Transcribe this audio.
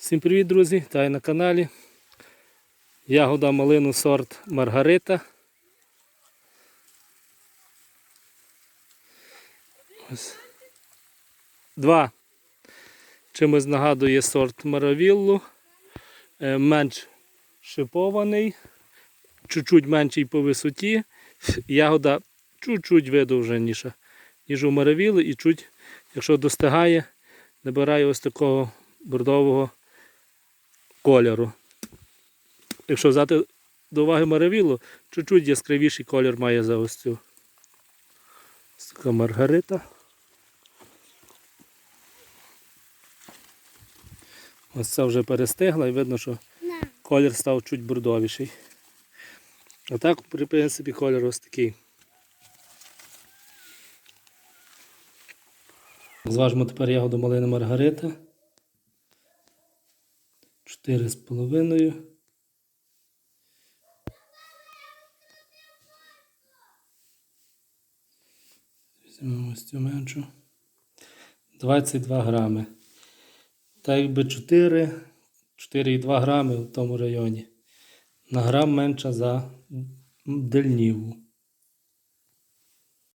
Всім привіт, друзі! Вітаю на каналі. Ягода малину сорт Маргарита. Ось. Два. Чимось нагадує сорт Маравіллу. Е, Менш шипований, чуть-чуть менший по висоті. Ягода чуть-чуть видовженіша, ніж у Маравіли і чуть, якщо достигає, набирає ось такого бордового кольору. Якщо взяти до уваги Маравілу, чуть-чуть яскравіший колір має за ось цю. Ось така маргарита. Ось це вже перестигла і видно, що колір став чуть бордовіший. А так, при принципі, колір ось такий. Зважимо тепер ягоду малини Маргарита. Чотири з половиною. Візьмемо ось цю меншу. 22 грами. Так якби 4, 4,2 грами в тому районі. На грам менша за дельніву.